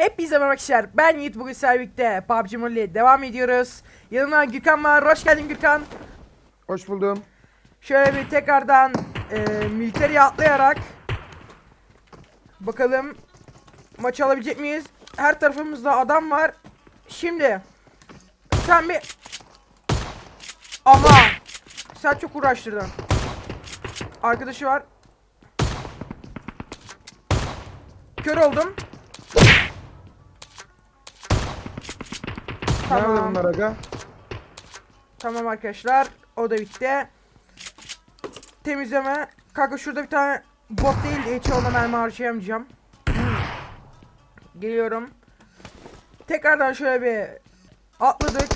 Hepinize merhaba arkadaşlar. Ben Yiğit bugün birlikte PUBG Mobile devam ediyoruz. Yanımda Gürkan var. Hoş geldin Gürkan. Hoş buldum. Şöyle bir tekrardan e, militeri atlayarak bakalım maçı alabilecek miyiz? Her tarafımızda adam var. Şimdi sen bir ama sen çok uğraştırdın. Arkadaşı var. Kör oldum. Nerede Tamam. bunlar aga? Tamam arkadaşlar. O da bitti. Temizleme. Kanka şurada bir tane bot değil de hiç ona mermi harcayamayacağım. Geliyorum. Tekrardan şöyle bir atladık.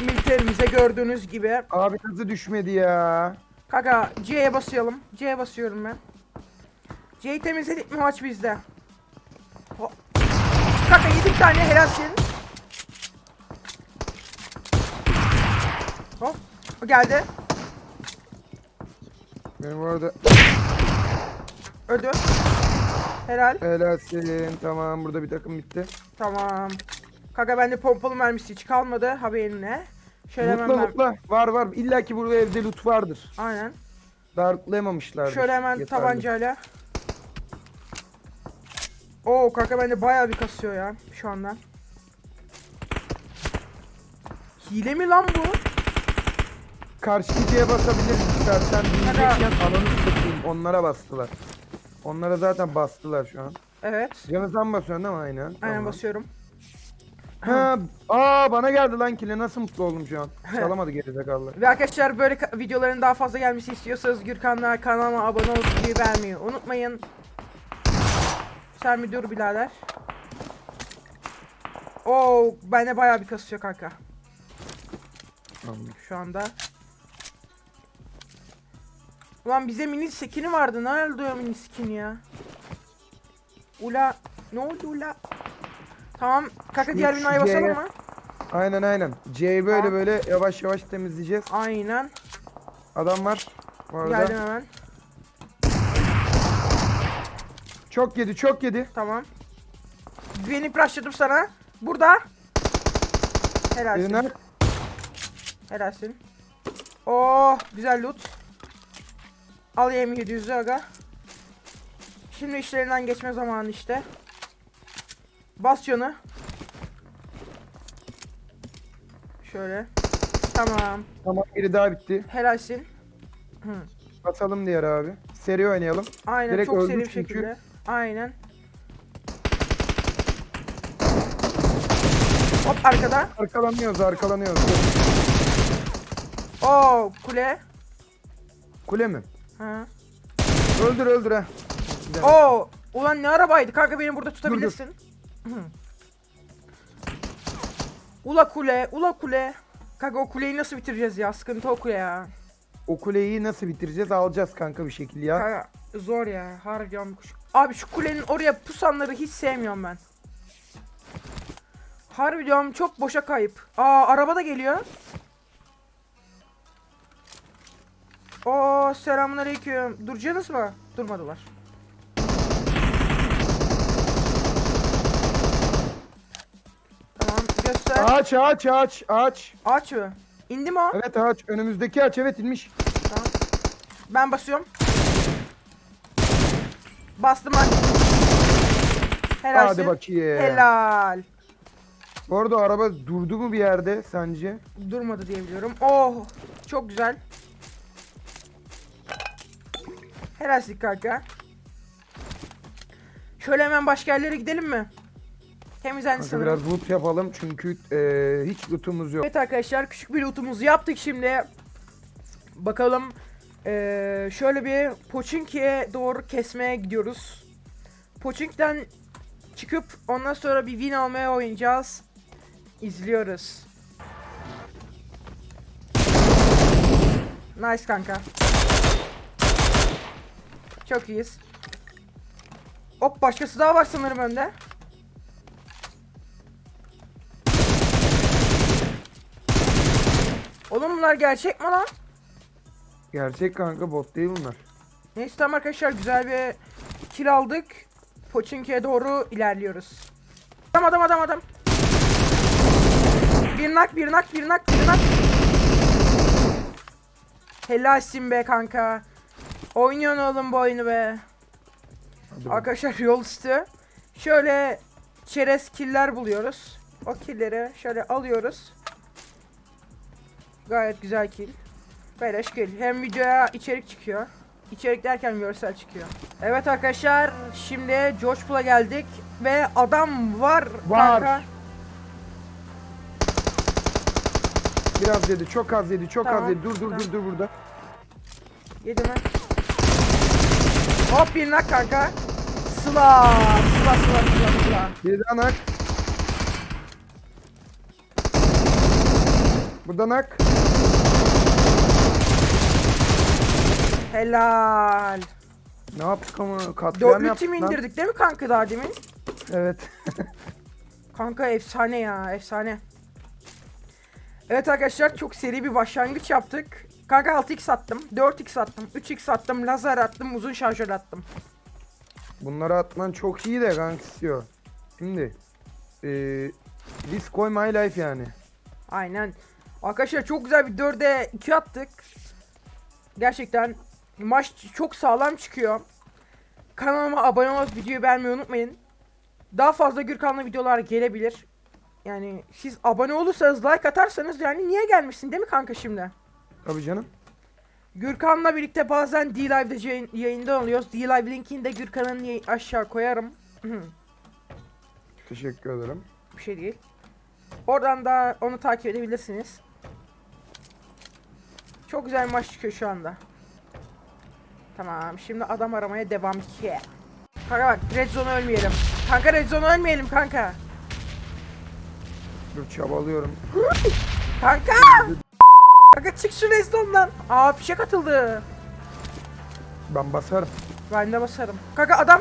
Militerimize gördüğünüz gibi. Abi hızı düşmedi ya. Kanka C'ye basıyorum. C'ye basıyorum ben. C'yi temizledik mi maç bizde. Ho- Kanka 7 tane helalsin. Hop. O geldi. Benim orada Öldü. Helal. helalsin. Tamam burada bir takım bitti. Tamam. Kanka bende pompalı mermisi hiç kalmadı haberine. Şöyle hemen Mutla mutla. Var var. İlla ki burada evde loot vardır. Aynen. Dartlayamamışlardır. Şöyle hemen Yeterli. tabancayla. Oo kanka bende bayağı bir kasıyor ya şu anda. Hile mi lan bu? Karşı ikiye basabiliriz istersen. Diyecekken alanı satayım. Onlara bastılar. Onlara zaten bastılar şu an. Evet. Canı sen basıyorsun değil mi? Aynen. Aynen Tamam. basıyorum. Ha, aa bana geldi lan kile. Nasıl mutlu oldum şu an. Çalamadı gerizekalı. Ve arkadaşlar böyle videoların daha fazla gelmesi istiyorsanız Gürkan'la kanalıma abone olup videoyu beğenmeyi unutmayın. Sen bir dur birader. Oo bende bayağı bir kasıyor kanka. Tamam. şu anda. Ulan bize mini skin'i vardı. Nerede o mini skin ya? Ula ne oldu ula? Tamam. Kanka Şu- diğer binaya basalım C'ye- mı? Aynen aynen. C'yi böyle Tamam. böyle yavaş yavaş temizleyeceğiz. Aynen. Adam var. Bu arada. Geldim hemen. Çok yedi çok yedi. Tamam. Güvenip rushladım sana. Burada. Helalsin. Eline Helalsin. Oh güzel loot. Al yemi 700'ü aga. Şimdi işlerinden geçme zamanı işte. Bas canı. Şöyle. Tamam. tamam biri daha bitti. Helalsin. Hı. Atalım diğer abi. Seri oynayalım. Aynen Direkt çok seri bir çünkü. şekilde. Aynen. Hop arkada. Arkalanıyoruz arkalanıyoruz. Oo kule. Kule mi? Ha. Öldür öldür ha. Oo, ulan ne arabaydı kanka beni burada tutabilirsin. Ula kule, ula kule. Kanka o kuleyi nasıl bitireceğiz ya? Sıkıntı o kule ya. O kuleyi nasıl bitireceğiz? Alacağız kanka bir şekilde ya. Kanka zor ya. Harbiden kuş. Abi şu kulenin oraya pusanları hiç sevmiyorum ben. Harbi diyorum çok boşa kayıp. Aa araba da geliyor. Oo selamünaleyküm. Duracaksınız mı? Durmadılar. Tamam göster. Ağaç ağaç ağaç ağaç. Ağaç mı? İndi mi o? Evet ağaç. Önümüzdeki ağaç evet inmiş. Tamam. Ben basıyorum. Bastım hadi. Helalsin. Hadi bakayım. Helal. Bu arada araba durdu mu bir yerde sence? Durmadı diye biliyorum. Oh çok güzel. Helalsin kanka. Şöyle hemen başka yerlere gidelim mi? Temizlendi Kanka sanırım. biraz loot yapalım çünkü eee, hiç lootumuz yok. Evet arkadaşlar küçük bir lootumuzu yaptık şimdi. Bakalım eee, şöyle bir Pochinki'ye doğru kesmeye gidiyoruz. Pochinki'den çıkıp ondan sonra bir win almaya oynayacağız. İzliyoruz. Nice kanka. Çok iyiyiz. Hop başkası daha var sanırım önde. Oğlum bunlar gerçek mi lan? Gerçek kanka bot değil bunlar. Neyse tamam arkadaşlar güzel bir kill aldık. Pochinki'ye doğru ilerliyoruz. Adam adam adam adam. Bir nak bir nak bir nak bir nak. Helalsin be kanka. Oynuyorsun oğlum bu oyunu be. Hadi. Arkadaşlar yol üstü. Şöyle çerez killer buluyoruz. O killeri şöyle alıyoruz. Gayet güzel kill. Beleş kill. Hem videoya içerik çıkıyor. İçerik derken görsel çıkıyor. Evet arkadaşlar şimdi George Pool'a geldik ve adam var, Var. kanka. Biraz yedi, çok az yedi, çok Tamam, az yedi. Dur dur tamam. dur dur burada. Yedi mi? Hop bir nak kanka. Sıla, sıla, sıla, sıla, sıla. Bir daha nak. Burada nak. Helal. Ne yaptık ama katliam Dörtlü yaptık lan. indirdik değil mi kanka daha demin? Evet. Kanka efsane ya efsane. Evet arkadaşlar çok seri bir başlangıç yaptık. Kanka 6x attım, 4x attım, 3x attım, lazer attım, uzun şarjör attım. Bunları atman çok iyi de kanka istiyor. Şimdi. Eee risk koy my life yani. Aynen. Arkadaşlar çok güzel bir 4'e 2 attık. Gerçekten maç çok sağlam çıkıyor. Kanalıma abone olup videoyu beğenmeyi unutmayın. Daha fazla Gürkan'la videolar gelebilir. Yani siz abone olursanız like atarsanız yani niye gelmişsin değil mi kanka şimdi? Tabii canım. Gürkan'la birlikte bazen D-Live'de yayın, yayında oluyoruz. D-Live linkini de Gürkan'ın aşağı koyarım. Teşekkür ederim. Bir şey değil. Oradan da onu takip edebilirsiniz. Çok güzel maç çıkıyor şu anda. Tamam şimdi adam aramaya devam ki. Kanka bak Red Zone ölmeyelim. Kanka Red Zone ölmeyelim kanka. Dur çabalıyorum. Kanka! Kanka çık şu Red Zone'dan. Aa fişek atıldı. Ben basarım. Ben de basarım. Kanka adam.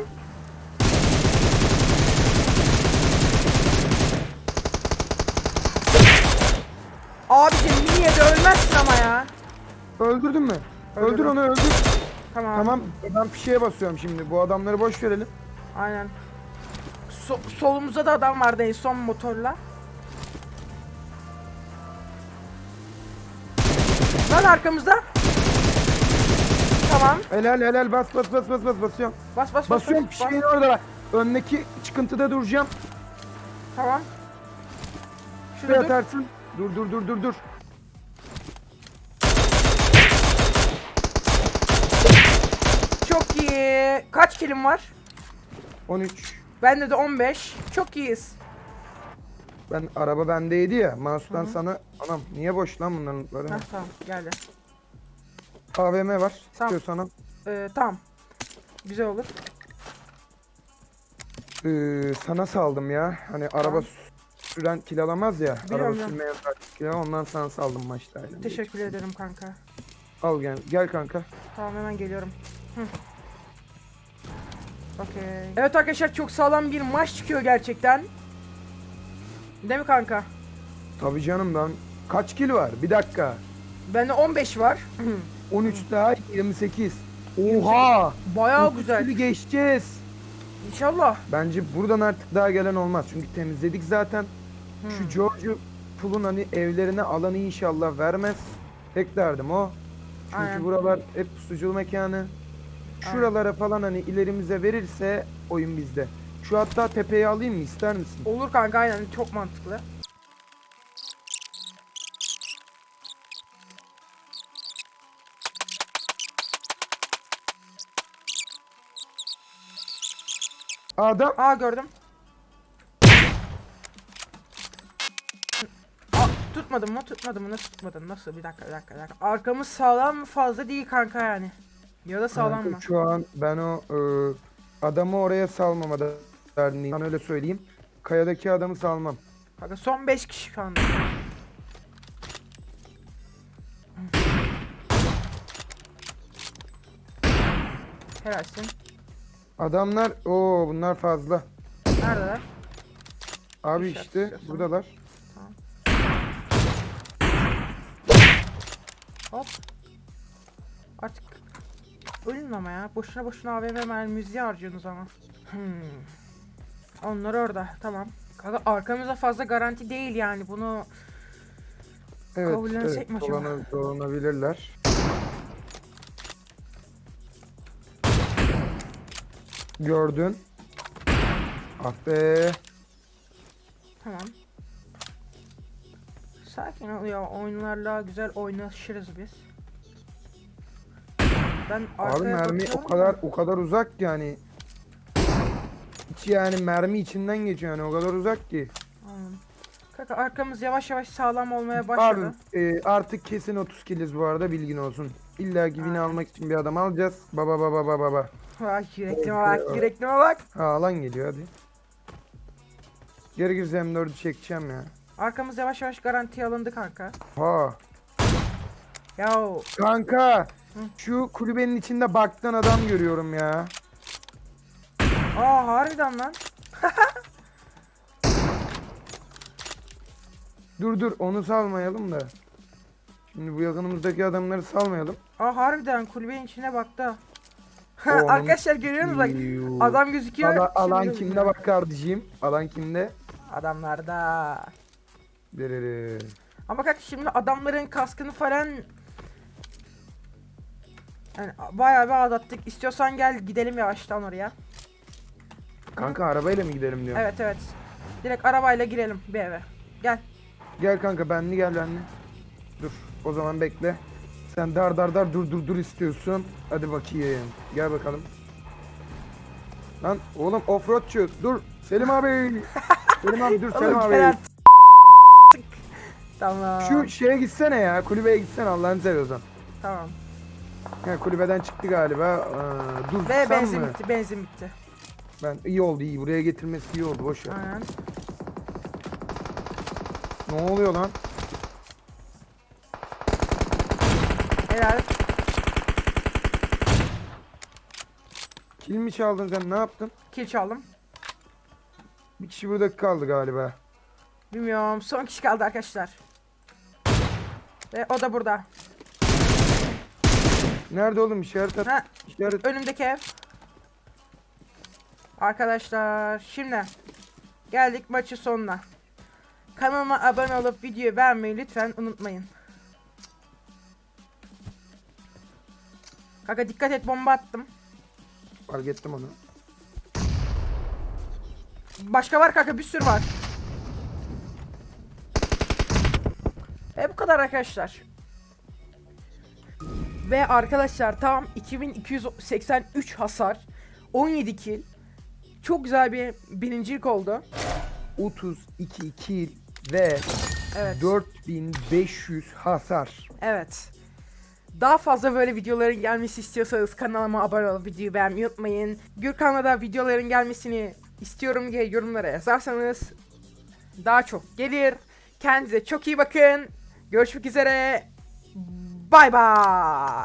Abicim niye de ölmezsin ama ya. Öldürdün mü? Öldürdüm. Öldür onu öldür. Tamam. Tamam ben fişeye basıyorum şimdi. Bu adamları boş verelim. Aynen. So- solumuzda da adam vardı en son motorla. Lan arkamızda. Tamam. Helal helal bas bas bas bas bas basıyorum. Bas bas bas. Basıyorum bas, bas. orada. Öndeki çıkıntıda duracağım. Tamam. Şurada dur. atarsın. Dur dur dur dur dur. Çok iyi. Kaç kilim var? 13. Bende de 15. Çok iyiyiz. Ben araba bendeydi ya. Mouse'dan sana anam niye boş lan bunların lootları? Heh, tamam geldi. AVM var. Tamam. İstiyorsan al. Ee, tamam. Güzel olur. Ee, sana saldım ya. Hani araba süren kill alamaz ya. Biliyorum araba ya. sürmeyen kill alamaz. Ondan sana saldım maçta. eğlenceli Teşekkür ederim kanka. Al gel. Gel kanka. Tamam hemen geliyorum. Hı. Okey. Evet arkadaşlar çok sağlam bir maç çıkıyor gerçekten. Değil mi kanka? Tabii canım ben. Kaç kill var? Bir dakika. Bende 15 var. 13 daha 28. Oha! Bayağı 30 güzel. kill'i geçeceğiz. İnşallah. Bence buradan artık daha gelen olmaz. Çünkü temizledik zaten. Şu George Pool'un hani evlerine alanı inşallah vermez. Tek derdim o. Çünkü Aynen. buralar hep pusuculu mekanı. Şuralara falan hani ilerimize verirse oyun bizde. Şu hatta tepeyi alayım mı ister misin? Olur kanka aynen çok mantıklı. Adam Aa gördüm. Aa, tutmadım mı? Tutmadım mı? Nasıl tutmadım? Nasıl? Bir dakika, bir dakika, bir dakika. Arkamız sağlam mı? Fazla değil kanka yani. Ya da sağlam Kanka mı? Şu an ben o e, adamı oraya salmamada derdindeyim. Ben öyle söyleyeyim. Kayadaki adamı salmam. Kanka son 5 kişi şu anda. Helalsin. Adamlar o bunlar fazla. Neredeler? Abi İşaret işte istiyorsan. buradalar. Hop. Artık ölün ama ya. Boşuna boşuna AVM mermimizi harcıyorsunuz ama. Hmm. Onlar orada. Tamam. Kanka arkamızda fazla garanti değil yani bunu Evet, Kabullensek evet mi acaba? dolana- dolanabilirler. Gördün. Ah be. tamam. Sakin ol ya oyunlarla güzel oynaşırız biz. Ben Abi mermi o kadar da- o kadar uzak yani. Hiç yani mermi içinden geçiyor yani o kadar uzak ki. Anladım. Kanka arkamız yavaş yavaş sağlam olmaya Abi başladı. e, artık kesin 30 kiliz bu arada bilgin olsun. İlla ki Aynen. almak için bir adam alacağız. Baba baba baba baba. Vay yüreklime bak yüreklime bak. Ha alan geliyor hadi. Gerekirse M4'ü çekeceğim ya. Arkamız yavaş yavaş garantiye alındı kanka. Ha. Yahu Kanka şu kulübenin içinde baktığın adam görüyorum ya. Aa harbiden lan. Dur dur onu salmayalım da. Şimdi bu yakınımızdaki adamları salmayalım. Aa harbiden kulübenin içine baktı. Arkadaşlar görüyorsunuz bak Yuh. adam gözüküyor. Ala- alan Şimdi- kimde bak kardeşim? Alan kimde? Adamlarda. Derere. Ama kanka şimdi adamların kaskını falan yani bayağı bir aldattık. İstiyorsan gel gidelim yavaştan oraya. Kanka arabayla mı gidelim diyorum. Evet evet. Direkt arabayla girelim bir eve. Gel. Gel kanka benli gel benli. Dur o zaman bekle. Sen dar dar dar dur dur dur istiyorsun. Hadi bakayım. Gel bakalım. Lan oğlum offroadçu dur. Selim abi. Selim abi dur Selim Oğlum, abi. Kerem, Tamam. Şu şeye gitsene ya kulübeye gitsene Allah'ını seviyorsan. Tamam. Ha, kulübeden çıktı galiba. Aa, dur Ve sen benzin mi? bitti, benzin bitti. Ben iyi oldu iyi buraya getirmesi iyi oldu boş ver. Aynen. Ne oluyor lan? Helal. Kil mi çaldın sen ne yaptın? Kill çaldım. Bir kişi burada kaldı galiba. Bilmiyorum. Son kişi kaldı arkadaşlar. Ve o da burada. Nerede oğlum işaret at. Ha, İşaret. önümdeki ev. Arkadaşlar şimdi geldik maçın sonuna. Kanalıma abone olup videoyu beğenmeyi lütfen unutmayın. Kanka dikkat et bomba attım. Fark ettim onu. Başka var kanka bir sürü var. Ve bu kadar arkadaşlar. Ve arkadaşlar tam 2283 hasar. 17 kill. Çok güzel bir birincilik oldu. 32 kill ve Evet. 4500 hasar. Evet. Daha fazla böyle videoların gelmesi istiyorsanız kanalıma abone olup videoyu beğenmeyi unutmayın. Gürkan'la da videoların gelmesini istiyorum diye yorumlara yazarsanız daha çok gelir. Kendinize çok iyi bakın. Görüşmek üzere. Bay bay.